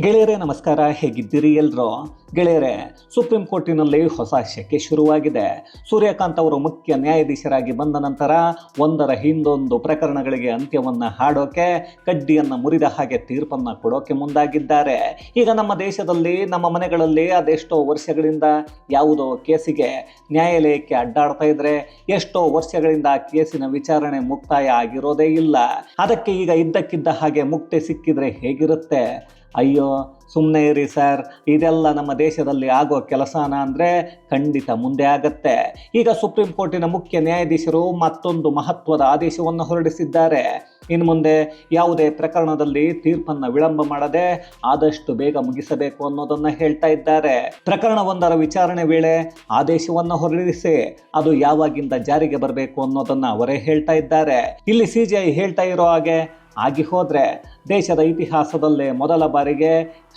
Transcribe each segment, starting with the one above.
ಗೆಳೆಯರೇ, ನಮಸ್ಕಾರ. ಹೇಗಿದ್ದೀರಿ ಎಲ್ರು? ಗೆಳೆಯರೇ, ಸುಪ್ರೀಂ ಕೋರ್ಟಿನಲ್ಲಿ ಹೊಸ ಶಕೆ ಶುರುವಾಗಿದೆ. ಸೂರ್ಯಕಾಂತ್ ಅವರು ಮುಖ್ಯ ನ್ಯಾಯಾಧೀಶರಾಗಿ ಬಂದ ನಂತರ ಒಂದರ ಹಿಂದೊಂದು ಪ್ರಕರಣಗಳಿಗೆ ಅಂತ್ಯವನ್ನು ಹಾಡೋಕೆ, ಕಡ್ಡಿಯನ್ನು ಮುರಿದ ಹಾಗೆ ತೀರ್ಪನ್ನು ಕೊಡೋಕೆ ಮುಂದಾಗಿದ್ದಾರೆ. ಈಗ ನಮ್ಮ ದೇಶದಲ್ಲಿ, ನಮ್ಮ ಮನೆಗಳಲ್ಲಿ ಅದೆಷ್ಟೋ ವರ್ಷಗಳಿಂದ ಯಾವುದೋ ಕೇಸಿಗೆ ನ್ಯಾಯಾಲಯಕ್ಕೆ ಅಡ್ಡಾಡ್ತಾ ಇದ್ರೆ ಎಷ್ಟೋ ವರ್ಷಗಳಿಂದ ಆ ಕೇಸಿನ ವಿಚಾರಣೆ ಮುಕ್ತಾಯ ಆಗಿರೋದೇ ಇಲ್ಲ. ಅದಕ್ಕೆ ಈಗ ಇದ್ದಕ್ಕಿದ್ದ ಹಾಗೆ ಮುಕ್ತಿ ಸಿಕ್ಕಿದ್ರೆ ಹೇಗಿರುತ್ತೆ? ಅಯ್ಯೋ ಸುಮ್ಮನೆ ಇರಿ ಸರ್. ಇದೆಲ್ಲ ನಮ್ಮ ದೇಶದಲ್ಲಿ ಆಗೋ ಕೆಲಸನ ಅಂದರೆ ಖಂಡಿತ ಮುಂದೆ ಆಗತ್ತೆ. ಈಗ ಸುಪ್ರೀಂ ಕೋರ್ಟಿನ ಮುಖ್ಯ ನ್ಯಾಯಾಧೀಶರು ಮತ್ತೊಂದು ಮಹತ್ವದ ಆದೇಶವನ್ನು ಹೊರಡಿಸಿದ್ದಾರೆ. ಇನ್ನು ಮುಂದೆ ಯಾವುದೇ ಪ್ರಕರಣದಲ್ಲಿ ತೀರ್ಪನ್ನು ವಿಳಂಬ ಮಾಡದೆ ಆದಷ್ಟು ಬೇಗ ಮುಗಿಸಬೇಕು ಅನ್ನೋದನ್ನು ಹೇಳ್ತಾ ಇದ್ದಾರೆ. ಪ್ರಕರಣವೊಂದರ ವಿಚಾರಣೆ ವೇಳೆ ಆದೇಶವನ್ನು ಹೊರಡಿಸಿ ಅದು ಯಾವಾಗಿಂದ ಜಾರಿಗೆ ಬರಬೇಕು ಅನ್ನೋದನ್ನು ಅವರೇ ಹೇಳ್ತಾ ಇದ್ದಾರೆ. ಇಲ್ಲಿ ಸಿ ಹೇಳ್ತಾ ಇರೋ ಹಾಗೆ ಆಗಿ ಹೋದರೆ ದೇಶದ ಇತಿಹಾಸದಲ್ಲೇ ಮೊದಲ ಬಾರಿಗೆ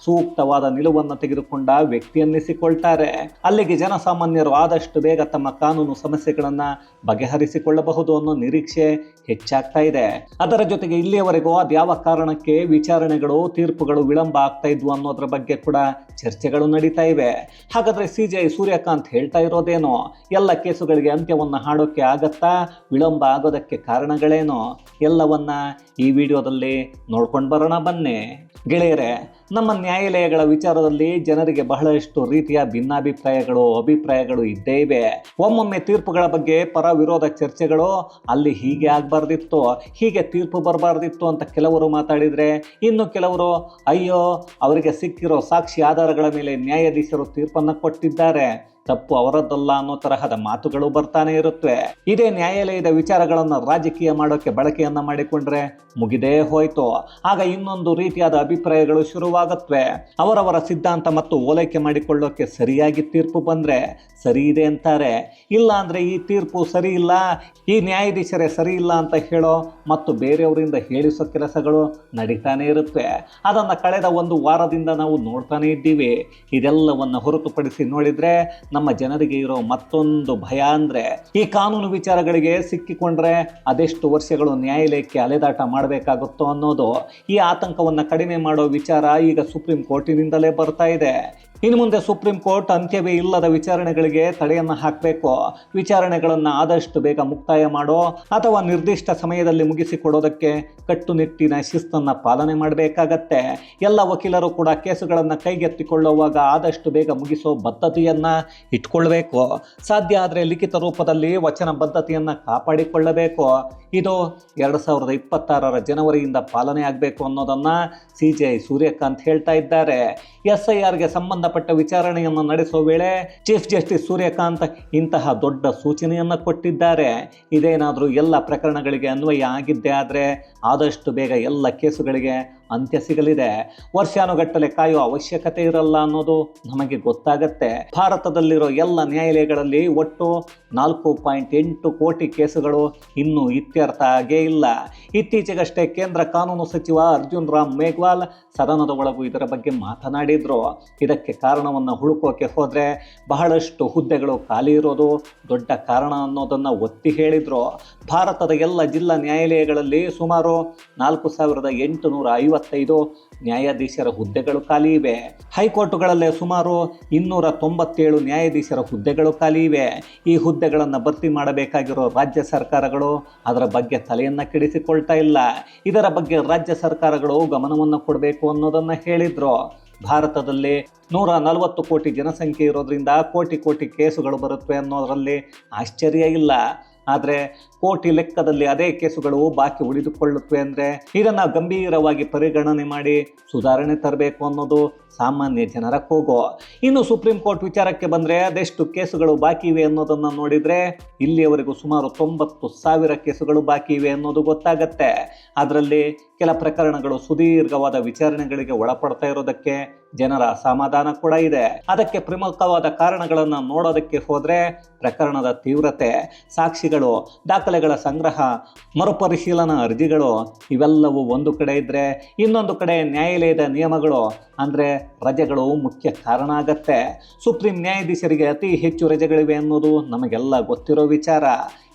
ಸೂಕ್ತವಾದ ನಿಲುವನ್ನು ತೆಗೆದುಕೊಂಡ ವ್ಯಕ್ತಿಯನ್ನಿಸಿಕೊಳ್ತಾರೆ ಅಲ್ಲಿಗೆ ಜನಸಾಮಾನ್ಯರು ಆದಷ್ಟು ಬೇಗ ತಮ್ಮ ಕಾನೂನು ಸಮಸ್ಯೆಗಳನ್ನು ಬಗೆಹರಿಸಿಕೊಳ್ಳಬಹುದು ಅನ್ನೋ ನಿರೀಕ್ಷೆ ಹೆಚ್ಚಾಗ್ತಾ ಇದೆ. ಅದರ ಜೊತೆಗೆ ಇಲ್ಲಿಯವರೆಗೂ ಅದ್ಯಾವ ಕಾರಣಕ್ಕೆ ವಿಚಾರಣೆಗಳು, ತೀರ್ಪುಗಳು ವಿಳಂಬ ಆಗ್ತಾ ಇದ್ವು ಅನ್ನೋದ್ರ ಬಗ್ಗೆ ಕೂಡ ಚರ್ಚೆಗಳು ನಡೀತಾ ಇವೆ. ಹಾಗಾದ್ರೆ ಸಿ ಜೆ ಸೂರ್ಯಕಾಂತ್ ಹೇಳ್ತಾ ಇರೋದೇನೋ? ಎಲ್ಲ ಕೇಸುಗಳಿಗೆ ಅಂತ್ಯವನ್ನು ಹಾಡೋಕೆ ಆಗತ್ತಾ? ವಿಳಂಬ ಆಗೋದಕ್ಕೆ ಕಾರಣಗಳೇನೋ? ಎಲ್ಲವನ್ನ ಈ ವಿಡಿಯೋದಲ್ಲಿ ನೋಡ್ಕೊಂಡು ಬರೋಣ ಬನ್ನಿ. ಗೆಳೆಯರೆ, ನಮ್ಮ ನ್ಯಾಯಾಲಯಗಳ ವಿಚಾರದಲ್ಲಿ ಜನರಿಗೆ ಬಹಳಷ್ಟು ರೀತಿಯ ಭಿನ್ನಾಭಿಪ್ರಾಯಗಳು, ಅಭಿಪ್ರಾಯಗಳು ಇದ್ದೇ ಇವೆ. ಒಮ್ಮೊಮ್ಮೆ ತೀರ್ಪುಗಳ ಬಗ್ಗೆ ಪರ ವಿರೋಧ ಚರ್ಚೆಗಳು, ಅಲ್ಲಿ ಹೀಗೆ ಆಗಬಾರ್ದಿತ್ತು, ಹೀಗೆ ತೀರ್ಪು ಬರಬಾರ್ದಿತ್ತು ಅಂತ ಕೆಲವರು ಮಾತಾಡಿದರೆ, ಇನ್ನು ಕೆಲವರು, ಅಯ್ಯೋ, ಅವರಿಗೆ ಸಿಕ್ಕಿರೋ ಸಾಕ್ಷಿ ಆಧಾರಗಳ ಮೇಲೆ ನ್ಯಾಯಾಧೀಶರು ತೀರ್ಪನ್ನು ಕೊಟ್ಟಿದ್ದಾರೆ. ತಪ್ಪು ಅವರದ್ದಲ್ಲ ಅನ್ನೋ ತರಹದ ಮಾತುಗಳು ಬರ್ತಾನೆ ಇರುತ್ತವೆ ಇದೇ ನ್ಯಾಯಾಲಯದ ವಿಚಾರಗಳನ್ನು ರಾಜಕೀಯ ಮಾಡೋಕೆ ಬಳಕೆಯನ್ನ ಮಾಡಿಕೊಂಡ್ರೆ ಮುಗಿದೇ ಹೋಯ್ತು. ಆಗ ಇನ್ನೊಂದು ರೀತಿಯಾದ ಅಭಿಪ್ರಾಯಗಳು ಶುರುವಾಗತ್ವೆ. ಅವರವರ ಸಿದ್ಧಾಂತ ಮತ್ತು ಓಲೈಕೆ ಮಾಡಿಕೊಳ್ಳೋಕೆ ಸರಿಯಾಗಿ ತೀರ್ಪು ಬಂದ್ರೆ ಸರಿ ಇದೆ ಅಂತಾರೆ. ಇಲ್ಲ ಅಂದ್ರೆ ಈ ತೀರ್ಪು ಸರಿ ಇಲ್ಲ, ಈ ನ್ಯಾಯಾಧೀಶರೇ ಸರಿ ಇಲ್ಲ ಅಂತ ಹೇಳೋ ಮತ್ತು ಬೇರೆಯವರಿಂದ ಹೇಳಿಸೋ ಕೆಲಸಗಳು ನಡೀತಾನೆ ಇರುತ್ತೆ ಅದನ್ನು ಕಳೆದ ಒಂದು ವಾರದಿಂದ ನಾವು ನೋಡ್ತಾನೆ ಇದ್ದೀವಿ. ಇದೆಲ್ಲವನ್ನು ಹೊರತುಪಡಿಸಿ ನೋಡಿದ್ರೆ ನಮ್ಮ ಜನರಿಗೆ ಇರೋ ಮತ್ತೊಂದು ಭಯ ಅಂದರೆ ಈ ಕಾನೂನು ವಿಚಾರಗಳಿಗೆ ಸಿಕ್ಕಿಕೊಂಡ್ರೆ ಅದೆಷ್ಟು ವರ್ಷಗಳು ನ್ಯಾಯಾಲಯಕ್ಕೆ ಅಲೆದಾಟ ಮಾಡಬೇಕಾಗುತ್ತೋ ಅನ್ನೋದು ಈ ಆತಂಕವನ್ನು ಕಡಿಮೆ ಮಾಡೋ ವಿಚಾರ ಈಗ ಸುಪ್ರೀಂ ಕೋರ್ಟಿನಿಂದಲೇ ಬರ್ತಾ ಇದೆ. ಇನ್ನು ಮುಂದೆ ಸುಪ್ರೀಂ ಕೋರ್ಟ್ ಅಂತ್ಯವೇ ಇಲ್ಲದ ವಿಚಾರಣೆಗಳಿಗೆ ತಡೆಯನ್ನು ಹಾಕಬೇಕು. ವಿಚಾರಣೆಗಳನ್ನು ಆದಷ್ಟು ಬೇಗ ಮುಕ್ತಾಯ ಮಾಡೋ ಅಥವಾ ನಿರ್ದಿಷ್ಟ ಸಮಯದಲ್ಲಿ ಮುಗಿಸಿಕೊಡೋದಕ್ಕೆ ಕಟ್ಟುನಿಟ್ಟಿನ ಶಿಸ್ತನ್ನು ಪಾಲನೆ ಮಾಡಬೇಕಾಗತ್ತೆ. ಎಲ್ಲ ವಕೀಲರು ಕೂಡ ಕೇಸುಗಳನ್ನು ಕೈಗೆತ್ತಿಕೊಳ್ಳುವಾಗ ಆದಷ್ಟು ಬೇಗ ಮುಗಿಸೋ ಬದ್ಧತೆಯನ್ನು ಇಟ್ಕೊಳ್ಬೇಕು. ಸಾಧ್ಯ ಆದರೆ ಲಿಖಿತ ರೂಪದಲ್ಲಿ ವಚನ ಬದ್ಧತೆಯನ್ನು ಕಾಪಾಡಿಕೊಳ್ಳಬೇಕು. ಇದು ಎರಡು ಸಾವಿರದ ಇಪ್ಪತ್ತಾರರ ಜನವರಿಯಿಂದ ಪಾಲನೆ ಆಗಬೇಕು ಅನ್ನೋದನ್ನು ಸಿ ಜೆ ಸೂರ್ಯಕಾಂತ್ ಹೇಳ್ತಾ ಇದ್ದಾರೆ. ಎಸ್ ಐ ಆರ್ಗೆ ಸಂಬಂಧಪಟ್ಟ ವಿಚಾರಣೆಯನ್ನು ನಡೆಸುವ ವೇಳೆ ಚೀಫ್ ಜಸ್ಟಿಸ್ ಸೂರ್ಯಕಾಂತ್ ಇಂತಹ ದೊಡ್ಡ ಸೂಚನೆಯನ್ನು ಕೊಟ್ಟಿದ್ದಾರೆ. ಇದೇನಾದರೂ ಎಲ್ಲ ಪ್ರಕರಣಗಳಿಗೆ ಅನ್ವಯ ಆಗಿದ್ದೇ ಆದರೆ ಆದಷ್ಟು ಬೇಗ ಎಲ್ಲ ಕೇಸುಗಳಿಗೆ ಅಂತ್ಯ ಸಿಗಲಿದೆ ವರ್ಷಾನುಗಟ್ಟಲೆ ಕಾಯುವ ಅವಶ್ಯಕತೆ ಇರಲ್ಲ ಅನ್ನೋದು ನಮಗೆ ಗೊತ್ತಾಗತ್ತೆ. ಭಾರತದಲ್ಲಿರೋ ಎಲ್ಲ ನ್ಯಾಯಾಲಯಗಳಲ್ಲಿ ಒಟ್ಟು ನಾಲ್ಕು ಪಾಯಿಂಟ್ ಎಂಟು ಕೋಟಿ ಕೇಸುಗಳು ಇನ್ನೂ ಇತ್ಯರ್ಥ ಆಗೇ ಇಲ್ಲ. ಇತ್ತೀಚೆಗಷ್ಟೇ ಕೇಂದ್ರ ಕಾನೂನು ಸಚಿವ ಅರ್ಜುನ್ ರಾಮ್ ಮೇಘ್ವಾಲ್ ಸದನದ ಒಳಗೂ ಇದರ ಬಗ್ಗೆ ಮಾತನಾಡಿದ್ರು. ಇದಕ್ಕೆ ಕಾರಣವನ್ನು ಹುಡುಕೋಕೆ ಹೋದ್ರೆ ಬಹಳಷ್ಟು ಹುದ್ದೆಗಳು ಖಾಲಿ ಇರೋದು ದೊಡ್ಡ ಕಾರಣ ಅನ್ನೋದನ್ನ ಒತ್ತಿ ಹೇಳಿದ್ರು. ಭಾರತದ ಎಲ್ಲ ಜಿಲ್ಲಾ ನ್ಯಾಯಾಲಯಗಳಲ್ಲಿ ಸುಮಾರು ನಾಲ್ಕು ಸಾವಿರದ ಎಂಟುನೂರ ಐವತ್ತೈದು ನ್ಯಾಯಾಧೀಶರ ಹುದ್ದೆಗಳು ಖಾಲಿ ಇವೆ. ಹೈಕೋರ್ಟ್ಗಳಲ್ಲೇ ಸುಮಾರು ಇನ್ನೂರ ತೊಂಬತ್ತೇಳು ನ್ಯಾಯಾಧೀಶರ ಹುದ್ದೆಗಳು ಖಾಲಿ ಇವೆ. ಈ ಹುದ್ದೆಗಳನ್ನು ಭರ್ತಿ ಮಾಡಬೇಕಾಗಿರೋ ರಾಜ್ಯ ಸರ್ಕಾರಗಳು ಅದರ ಬಗ್ಗೆ ತಲೆಯನ್ನು ಕೆಡಿಸಿಕೊಳ್ತಾ ಇಲ್ಲ. ಇದರ ಬಗ್ಗೆ ರಾಜ್ಯ ಸರ್ಕಾರಗಳು ಗಮನವನ್ನು ಕೊಡಬೇಕು ಅನ್ನೋದನ್ನು ಹೇಳಿದರು. ಭಾರತದಲ್ಲಿ ನೂರ ನಲವತ್ತು ಕೋಟಿ ಜನಸಂಖ್ಯೆ ಇರೋದ್ರಿಂದ ಕೋಟಿ ಕೋಟಿ ಕೇಸುಗಳು ಬರುತ್ತವೆ ಅನ್ನೋದರಲ್ಲಿ ಆಶ್ಚರ್ಯ ಇಲ್ಲ. ಆದರೆ ಕೋಟಿ ಲೆಕ್ಕದಲ್ಲಿ ಅದೇ ಕೇಸುಗಳು ಬಾಕಿ ಉಳಿದುಕೊಳ್ಳುತ್ತವೆ ಅಂದರೆ ಇದನ್ನು ಗಂಭೀರವಾಗಿ ಪರಿಗಣನೆ ಮಾಡಿ ಸುಧಾರಣೆ ತರಬೇಕು ಅನ್ನೋದು ಸಾಮಾನ್ಯ ಜನರ ಕೂಗು. ಇನ್ನು ಸುಪ್ರೀಂ ಕೋರ್ಟ್ ವಿಚಾರಕ್ಕೆ ಬಂದರೆ ಅದೆಷ್ಟು ಕೇಸುಗಳು ಬಾಕಿ ಇವೆ ಅನ್ನೋದನ್ನು ನೋಡಿದರೆ ಇಲ್ಲಿಯವರೆಗೂ ಸುಮಾರು ತೊಂಬತ್ತು ಸಾವಿರ ಕೇಸುಗಳು ಬಾಕಿ ಇವೆ ಅನ್ನೋದು ಗೊತ್ತಾಗತ್ತೆ. ಅದರಲ್ಲಿ ಕೆಲ ಪ್ರಕರಣಗಳು ಸುದೀರ್ಘವಾದ ವಿಚಾರಣೆಗಳಿಗೆ ಒಳಪಡ್ತಾ ಇರೋದಕ್ಕೆ ಜನರ ಅಸಮಾಧಾನ ಕೂಡ ಇದೆ. ಅದಕ್ಕೆ ಪ್ರಮುಖವಾದ ಕಾರಣಗಳನ್ನು ನೋಡೋದಕ್ಕೆ ಹೋದರೆ ಪ್ರಕರಣದ ತೀವ್ರತೆ, ಸಾಕ್ಷಿಗಳು, ದಾಖಲೆಗಳ ಸಂಗ್ರಹ, ಮರುಪರಿಶೀಲನಾ ಅರ್ಜಿಗಳು ಇವೆಲ್ಲವೂ ಒಂದು ಕಡೆ ಇದ್ದರೆ ಇನ್ನೊಂದು ಕಡೆ ನ್ಯಾಯಾಲಯದ ನಿಯಮಗಳು ಅಂದರೆ ರಜೆಗಳು ಮುಖ್ಯ ಕಾರಣ ಆಗತ್ತೆ. ಸುಪ್ರೀಂ ನ್ಯಾಯಾಧೀಶರಿಗೆ ಅತಿ ಹೆಚ್ಚು ರಜೆಗಳಿವೆ ಅನ್ನೋದು ನಮಗೆಲ್ಲ ಗೊತ್ತಿರೋ ವಿಚಾರ.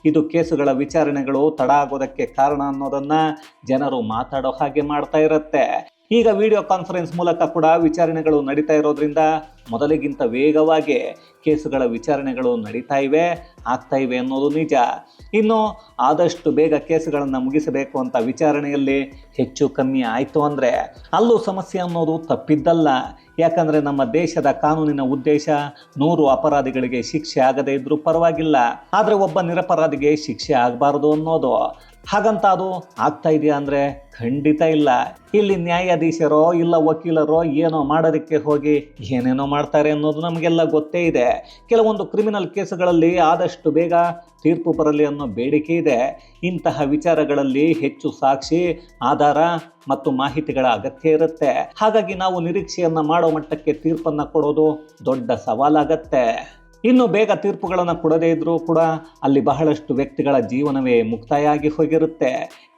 ಇದು ಕೇಸುಗಳ ವಿಚಾರಣೆಗಳು ತಡ ಆಗೋದಕ್ಕೆ ಕಾರಣ ಅನ್ನೋದನ್ನು ಜನರು ಮಾತಾಡೋ ಹಾಗೆ ಮಾಡ್ತಾ ಇರುತ್ತೆ. ಈಗ ವಿಡಿಯೋ ಕಾನ್ಫರೆನ್ಸ್ ಮೂಲಕ ಕೂಡ ವಿಚಾರಣೆಗಳು ನಡೀತಾ ಇರೋದ್ರಿಂದ ಮೊದಲಿಗಿಂತ ವೇಗವಾಗಿ ಕೇಸುಗಳ ವಿಚಾರಣೆಗಳು ನಡೀತಾ ಇವೆ, ಆಗ್ತಾ ಇವೆ ಅನ್ನೋದು ನಿಜ. ಇನ್ನು ಆದಷ್ಟು ಬೇಗ ಕೇಸುಗಳನ್ನು ಮುಗಿಸಬೇಕು ಅಂತ ವಿಚಾರಣೆಯಲ್ಲಿ ಹೆಚ್ಚು ಕಮ್ಮಿ ಆಯಿತು ಅಂದರೆ ಅಲ್ಲೂ ಸಮಸ್ಯೆ ಅನ್ನೋದು ತಪ್ಪಿದ್ದಲ್ಲ. ಯಾಕಂದರೆ ನಮ್ಮ ದೇಶದ ಕಾನೂನಿನ ಉದ್ದೇಶ ನೂರು ಅಪರಾಧಿಗಳಿಗೆ ಶಿಕ್ಷೆ ಆಗದೇ ಇದ್ರೂ ಪರವಾಗಿಲ್ಲ. ಆದರೆ ಒಬ್ಬ ನಿರಪರಾಧಿಗೆ ಶಿಕ್ಷೆ ಆಗಬಾರದು ಅನ್ನೋದು. ಹಾಗಂತ ಅದು ಆಗ್ತಾ ಇದೆಯಾ ಅಂದರೆ ಖಂಡಿತ ಇಲ್ಲ. ಇಲ್ಲಿ ನ್ಯಾಯಾಧೀಶರೋ ಇಲ್ಲ ವಕೀಲರೋ ಏನೋ ಮಾಡೋದಕ್ಕೆ ಹೋಗಿ ಏನೇನೋ ಮಾಡ್ತಾರೆ ಅನ್ನೋದು ನಮಗೆಲ್ಲ ಗೊತ್ತೇ ಇದೆ. ಕೆಲವೊಂದು ಕ್ರಿಮಿನಲ್ ಕೇಸುಗಳಲ್ಲಿ ಆದಷ್ಟು ಬೇಗ ತೀರ್ಪು ಬರಲಿ ಅನ್ನೋ ಬೇಡಿಕೆ ಇದೆ. ಇಂತಹ ವಿಚಾರಗಳಲ್ಲಿ ಹೆಚ್ಚು ಸಾಕ್ಷಿ, ಆಧಾರ ಮತ್ತು ಮಾಹಿತಿಗಳ ಅಗತ್ಯ ಇರುತ್ತೆ. ಹಾಗಾಗಿ ನಾವು ನಿರೀಕ್ಷೆಯನ್ನು ಮಾಡೋ ಮಟ್ಟಕ್ಕೆ ತೀರ್ಪನ್ನ ಕೊಡೋದು ದೊಡ್ಡ ಸವಾಲಾಗತ್ತೆ. ಇನ್ನು ಬೇಗ ತೀರ್ಪುಗಳನ್ನು ಕೊಡದೇ ಇದ್ರೂ ಕೂಡ ಅಲ್ಲಿ ಬಹಳಷ್ಟು ವ್ಯಕ್ತಿಗಳ ಜೀವನವೇ ಮುಕ್ತಾಯ ಆಗಿ ಹೋಗಿರುತ್ತೆ.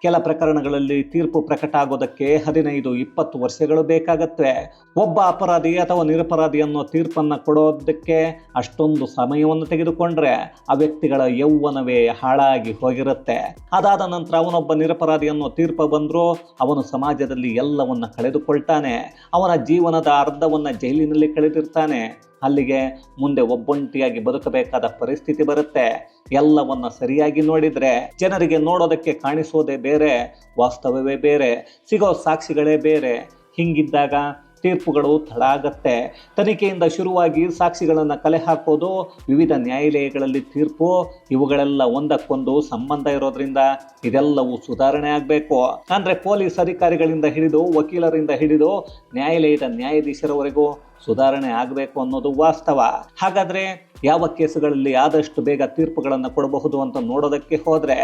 ಕೆಲ ಪ್ರಕರಣಗಳಲ್ಲಿ ತೀರ್ಪು ಪ್ರಕಟ ಆಗೋದಕ್ಕೆ ಹದಿನೈದು, ಇಪ್ಪತ್ತು ವರ್ಷಗಳು ಬೇಕಾಗತ್ತೆ. ಒಬ್ಬ ಅಪರಾಧಿ ಅಥವಾ ನಿರಪರಾಧಿ ಅನ್ನೋ ತೀರ್ಪನ್ನು ಕೊಡೋದಕ್ಕೆ ಅಷ್ಟೊಂದು ಸಮಯವನ್ನು ತೆಗೆದುಕೊಂಡ್ರೆ ಆ ವ್ಯಕ್ತಿಗಳ ಯೌವನವೇ ಹಾಳಾಗಿ ಹೋಗಿರುತ್ತೆ. ಅದಾದ ನಂತರ ಅವನೊಬ್ಬ ನಿರಪರಾಧಿ ಅನ್ನೋ ತೀರ್ಪು ಬಂದರೂ ಅವನು ಸಮಾಜದಲ್ಲಿ ಎಲ್ಲವನ್ನ ಕಳೆದುಕೊಳ್ತಾನೆ. ಅವನ ಜೀವನದ ಅರ್ಧವನ್ನು ಜೈಲಿನಲ್ಲಿ ಕಳೆದಿರ್ತಾನೆ. ಅಲ್ಲಿಗೆ ಮುಂದೆ ಒಬ್ಬೊಂಟಿಯಾಗಿ ಬದುಕಬೇಕಾದ ಪರಿಸ್ಥಿತಿ ಬರುತ್ತೆ. ಎಲ್ಲವನ್ನ ಸರಿಯಾಗಿ ನೋಡಿದ್ರೆ ಜನರಿಗೆ ನೋಡೋದಕ್ಕೆ ಕಾಣಿಸೋದೇ ಬೇರೆ, ವಾಸ್ತವವೇ ಬೇರೆ, ಸಿಗೋ ಸಾಕ್ಷಿಗಳೇ ಬೇರೆ. ಹಿಂಗಿದ್ದಾಗ ತೀರ್ಪುಗಳು ತಡ ಆಗತ್ತೆ. ತನಿಖೆಯಿಂದ ಶುರುವಾಗಿ ಸಾಕ್ಷಿಗಳನ್ನು ಕಲೆ ಹಾಕೋದು, ವಿವಿಧ ನ್ಯಾಯಾಲಯಗಳಲ್ಲಿ ತೀರ್ಪು, ಇವುಗಳೆಲ್ಲ ಒಂದಕ್ಕೊಂದು ಸಂಬಂಧ ಇರೋದ್ರಿಂದ ಇದೆಲ್ಲವೂ ಸುಧಾರಣೆ ಆಗಬೇಕು. ಅಂದರೆ ಪೊಲೀಸ್ ಅಧಿಕಾರಿಗಳಿಂದ ಹಿಡಿದು, ವಕೀಲರಿಂದ ಹಿಡಿದು, ನ್ಯಾಯಾಲಯದ ನ್ಯಾಯಾಧೀಶರವರೆಗೂ ಸುಧಾರಣೆ ಆಗಬೇಕು ಅನ್ನೋದು ವಾಸ್ತವ. ಹಾಗಾದರೆ ಯಾವ ಕೇಸುಗಳಲ್ಲಿ ಆದಷ್ಟು ಬೇಗ ತೀರ್ಪುಗಳನ್ನು ಕೊಡಬಹುದು ಅಂತ ನೋಡೋದಕ್ಕೆ ಹೋದರೆ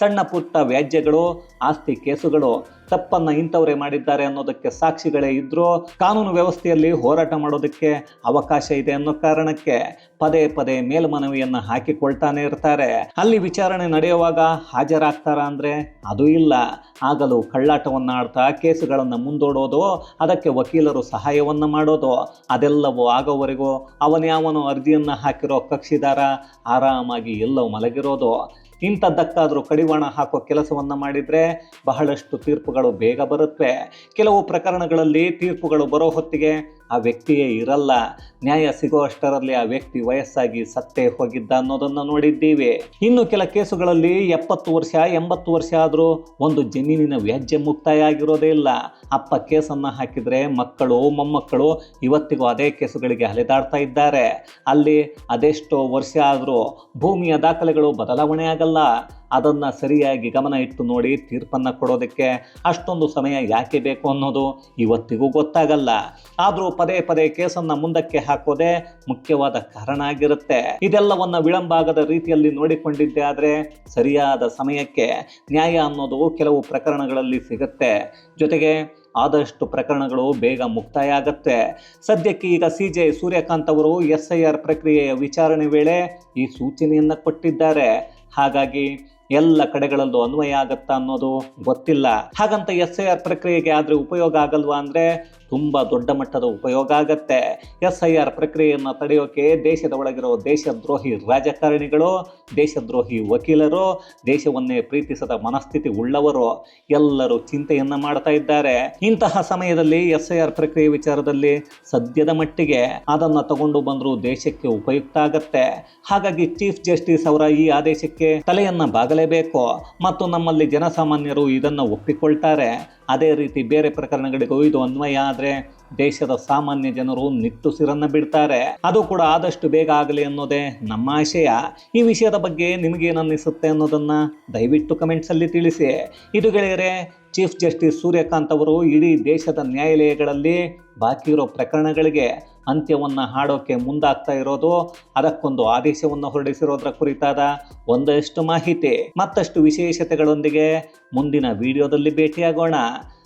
ಸಣ್ಣ ಪುಟ್ಟ ವ್ಯಾಜ್ಯಗಳು, ಆಸ್ತಿ ಕೇಸುಗಳು ತಪ್ಪನ್ನು ಇಂಥವರೇ ಮಾಡಿದ್ದಾರೆ ಅನ್ನೋದಕ್ಕೆ ಸಾಕ್ಷಿಗಳೇ ಇದ್ದರೂ ಕಾನೂನು ವ್ಯವಸ್ಥೆಯಲ್ಲಿ ಹೋರಾಟ ಮಾಡೋದಕ್ಕೆ ಅವಕಾಶ ಇದೆ ಅನ್ನೋ ಕಾರಣಕ್ಕೆ ಪದೇ ಪದೇ ಮೇಲ್ಮನವಿಯನ್ನು ಹಾಕಿಕೊಳ್ತಾನೆ ಇರ್ತಾರೆ. ಅಲ್ಲಿ ವಿಚಾರಣೆ ನಡೆಯುವಾಗ ಹಾಜರಾಗ್ತಾರ ಅಂದರೆ ಅದು ಇಲ್ಲ. ಆಗಲೂ ಕಳ್ಳಾಟವನ್ನು ಆಡ್ತಾ ಕೇಸುಗಳನ್ನು ಮುಂದೂಡೋದು, ಅದಕ್ಕೆ ವಕೀಲರು ಸಹಾಯವನ್ನು ಮಾಡೋದು ಅದೆಲ್ಲವೂ ಆಗೋವರೆಗೂ ಅವನ್ಯಾವನು ಅರ್ಜಿಯನ್ನು ಹಾಕಿರೋ ಕಕ್ಷಿದಾರ ಆರಾಮಾಗಿ ಎಲ್ಲೋ ಮಲಗಿರೋದು. ಇಂಥದ್ದಕ್ಕಾದರೂ ಕಡಿವಾಣ ಹಾಕೋ ಕೆಲಸವನ್ನು ಮಾಡಿದರೆ ಬಹಳಷ್ಟು ತೀರ್ಪುಗಳು ಬೇಗ ಬರುತ್ತವೆ ಕೆಲವು ಪ್ರಕರಣಗಳಲ್ಲಿ ತೀರ್ಪುಗಳು ಬರೋ ಹೊತ್ತಿಗೆ ಆ ವ್ಯಕ್ತಿಯೇ ಇರಲ್ಲ. ನ್ಯಾಯ ಸಿಗೋ ಅಷ್ಟರಲ್ಲಿ ಆ ವ್ಯಕ್ತಿ ವಯಸ್ಸಾಗಿ ಸತ್ತೇ ಹೋಗಿದ್ದ ಅನ್ನೋದನ್ನು ನೋಡಿದ್ದೀವಿ. ಇನ್ನು ಕೆಲ ಕೇಸುಗಳಲ್ಲಿ ಎಪ್ಪತ್ತು ವರ್ಷ, ಎಂಬತ್ತು ವರ್ಷ ಆದರೂ ಒಂದು ಜಮೀನಿನ ವ್ಯಾಜ್ಯ ಮುಕ್ತಾಯ ಆಗಿರೋದೇ ಇಲ್ಲ. ಅಪ್ಪ ಕೇಸನ್ನು ಹಾಕಿದರೆ ಮಕ್ಕಳು, ಮೊಮ್ಮಕ್ಕಳು ಇವತ್ತಿಗೂ ಅದೇ ಕೇಸುಗಳಿಗೆ ಅಲೆದಾಡ್ತಾ ಇದ್ದಾರೆ. ಅಲ್ಲಿ ಅದೆಷ್ಟೋ ವರ್ಷ ಆದರೂ ಭೂಮಿಯ ದಾಖಲೆಗಳು ಬದಲಾವಣೆ ಆಗಲ್ಲ. ಅದನ್ನು ಸರಿಯಾಗಿ ಗಮನ ಇಟ್ಟು ನೋಡಿ ತೀರ್ಪನ್ನು ಕೊಡೋದಕ್ಕೆ ಅಷ್ಟೊಂದು ಸಮಯ ಯಾಕೆ ಬೇಕು ಅನ್ನೋದು ಇವತ್ತಿಗೂ ಗೊತ್ತಾಗಲ್ಲ. ಆದರೂ ಪದೇ ಪದೇ ಕೇಸನ್ನ ಮುಂದಕ್ಕೆ ಹಾಕೋದೇ ಮುಖ್ಯವಾದ ಕಾರಣ ಆಗಿರುತ್ತೆ. ಇದೆಲ್ಲವನ್ನ ವಿಳಂಬ ಆಗದ ರೀತಿಯಲ್ಲಿ ನೋಡಿಕೊಂಡಿದ್ದೆ ಆದರೆ ಸರಿಯಾದ ಸಮಯಕ್ಕೆ ನ್ಯಾಯ ಅನ್ನೋದು ಕೆಲವು ಪ್ರಕರಣಗಳಲ್ಲಿ ಸಿಗುತ್ತೆ. ಜೊತೆಗೆ ಆದಷ್ಟು ಪ್ರಕರಣಗಳು ಬೇಗ ಮುಕ್ತಾಯ ಆಗತ್ತೆ ಸದ್ಯಕ್ಕೆ ಈಗ ಸಿ ಜೆ ಸೂರ್ಯಕಾಂತ್ ಅವರು ಎಸ್ ಐ ಆರ್ ಪ್ರಕ್ರಿಯೆಯ ವಿಚಾರಣೆ ವೇಳೆ ಈ ಸೂಚನೆಯನ್ನು ಕೊಟ್ಟಿದ್ದಾರೆ. ಹಾಗಾಗಿ ಎಲ್ಲ ಕಡೆಗಳಲ್ಲೂ ಅನ್ವಯ ಆಗತ್ತಾ ಅನ್ನೋದು ಗೊತ್ತಿಲ್ಲ. ಹಾಗಂತ ಎಸ್ ಐ ಆರ್ ಪ್ರಕ್ರಿಯೆಗೆ ಆದರೆ ಉಪಯೋಗ ಆಗಲ್ವಾ ಅಂದರೆ ತುಂಬ ದೊಡ್ಡ ಮಟ್ಟದ ಉಪಯೋಗ ಆಗತ್ತೆ. ಎಸ್ ಐ ಆರ್ ಪ್ರಕ್ರಿಯೆಯನ್ನು ತಡೆಯೋಕೆ ದೇಶದ ಒಳಗಿರೋ ದೇಶದ್ರೋಹಿ ರಾಜಕಾರಣಿಗಳು, ದೇಶದ್ರೋಹಿ ವಕೀಲರು, ದೇಶವನ್ನೇ ಪ್ರೀತಿಸದ ಮನಸ್ಥಿತಿ ಉಳ್ಳವರು ಎಲ್ಲರೂ ಚಿಂತೆಯನ್ನ ಮಾಡ್ತಾ ಇದ್ದಾರೆ. ಇಂತಹ ಸಮಯದಲ್ಲಿ ಎಸ್ ಐ ಆರ್ ಪ್ರಕ್ರಿಯೆ ವಿಚಾರದಲ್ಲಿ ಸದ್ಯದ ಮಟ್ಟಿಗೆ ಅದನ್ನು ತಗೊಂಡು ಬಂದರೂ ದೇಶಕ್ಕೆ ಉಪಯುಕ್ತ ಆಗತ್ತೆ. ಹಾಗಾಗಿ ಚೀಫ್ ಜಸ್ಟಿಸ್ ಅವರ ಈ ಆದೇಶಕ್ಕೆ ತಲೆಯನ್ನು ಬಾಗಲೇಬೇಕು. ಮತ್ತು ನಮ್ಮಲ್ಲಿ ಜನಸಾಮಾನ್ಯರು ಇದನ್ನು ಒಪ್ಪಿಕೊಳ್ತಾರೆ. ಅದೇ ರೀತಿ ಬೇರೆ ಪ್ರಕರಣಗಳಿಗೂ ಇದು ಅನ್ವಯ ಆದರೆ ದೇಶದ ಸಾಮಾನ್ಯ ಜನರು ನಿಟ್ಟುಸಿರನ್ನ ಬಿಡ್ತಾರೆ. ಅದು ಕೂಡ ಆದಷ್ಟು ಬೇಗ ಆಗಲಿ ಅನ್ನೋದೇ ನಮ್ಮ ಆಶಯ. ಈ ವಿಷಯದ ಬಗ್ಗೆ ನಿಮಗೇನನ್ನಿಸುತ್ತೆ ಅನ್ನೋದನ್ನ ದಯವಿಟ್ಟು ಕಮೆಂಟ್ಸಲ್ಲಿ ತಿಳಿಸಿ. ಇದು ಗೆಳೆಯರೆ, ಚೀಫ್ ಜಸ್ಟಿಸ್ ಸೂರ್ಯಕಾಂತ್ ಅವರು ಇಡೀ ದೇಶದ ನ್ಯಾಯಾಲಯಗಳಲ್ಲಿ ಬಾಕಿ ಇರೋ ಪ್ರಕರಣಗಳಿಗೆ ಅಂತ್ಯವನ್ನು ಹಾಡೋಕೆ ಮುಂದಾಗ್ತಾ ಇರೋದು, ಅದಕ್ಕೊಂದು ಆದೇಶವನ್ನು ಹೊರಡಿಸಿರೋದ್ರ ಕುರಿತಾದ ಒಂದಷ್ಟು ಮಾಹಿತಿ. ಮತ್ತಷ್ಟು ವಿಶೇಷತೆಗಳೊಂದಿಗೆ ಮುಂದಿನ ವಿಡಿಯೋದಲ್ಲಿ ಭೇಟಿಯಾಗೋಣ.